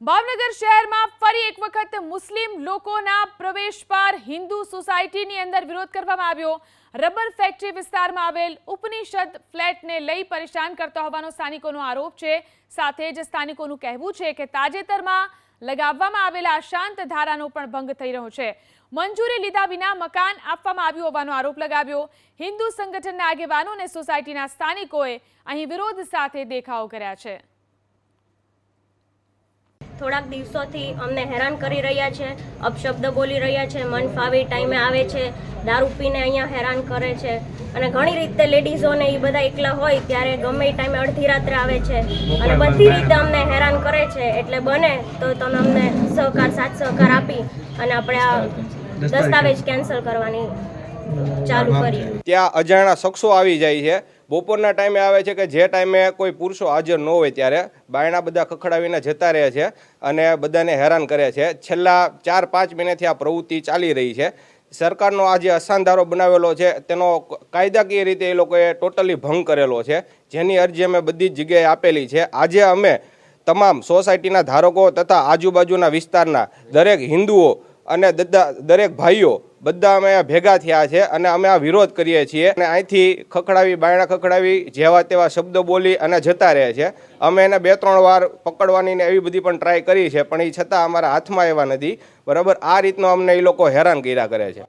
ભાવનગર શહેરમાં ફરી એક વખત મુસ્લિમ લોકોના પ્રવેશ પર હિન્દુ સોસાયટીની અંદર વિરોધ કરવામાં આવ્યો. રબર ફેક્ટરી વિસ્તારમાં આવેલ ઉપનિષદ ફ્લેટને લઈ પરેશાન કરતો હોવાનો સ્થાનિકોનો આરોપ છે. સાથે જ સ્થાનિકોનું કહેવું છે કે તાજેતરમાં લગાવવામાં આવેલા શાંત ધારાનો પણ ભંગ થઈ રહ્યો છે. મંજૂરી લીધા વિના મકાન આપવામાં આવ્યું હોવાનો આરોપ લગાવ્યો. હિન્દુ સંગઠનના આગેવાનો અને સોસાયટીના સ્થાનિકોએ અહીં વિરોધ સાથે દેખાવો કર્યા છે. થોડાક દિવસોથી અમને હેરાન કરી રહ્યા છે અપશબ્દ બોલી રહ્યા છે મન ફાવી ટાઈમે આવે છે દારૂ પીને અહીંયા હેરાન કરે છે. અને ઘણી રીતે લેડીઝોને એ બધા એકલા હોય ત્યારે ગમે એ ટાઈમે અડધી રાત્રે આવે છે. અને બધી રીતે અમને હેરાન કરે છે એટલે બને તો તમે અમને સહકાર સાથ સહકાર આપી અને આપણે આ દસ્તાવેજ કેન્સલ કરવાની ચાલુ કરીએ. ત્યાં અજાણ્યા શખ્સો આવી જાય છે. બપોરના ટાઈમે આવે છે કે જે ટાઈમે કોઈ પુરુષો હાજર ન હોય ત્યારે બાયણા બધા ખખડાવીને જતા રહે છે અને બધાને હેરાન કરે છે. છેલ્લા ચાર પાંચ મહિનાથી આ પ્રવૃત્તિ ચાલી રહી છે. સરકારનો આ જે અસાનધારો બનાવેલો છે તેનો કાયદાકીય રીતે એ લોકોએ ટોટલી ભંગ કરેલો છે. જેની અરજી અમે બધી જ જગ્યાએ આપેલી છે. આજે અમે તમામ સોસાયટીના ધારકો તથા આજુબાજુના વિસ્તારના દરેક હિન્દુઓ અને દદા- દરેક ભાઈઓ બધા અમે ભેગા થયા છે અને અમે આ વિરોધ કરીએ છીએ અને અહીંથી ખખડાવી, બાયણા ખખડાવી, જેવા તેવા શબ્દો બોલી અને જતા રહે છે. અમે એને બે, ત્રણ વાર પકડવાની ને એવી બધી પણ ટ્રાય કરી છે, પણ એ છતાં અમારા હાથમાં એવા નથી. બરાબર? આ રીતનો અમને એ લોકો હેરાન કર્યા કરે છે.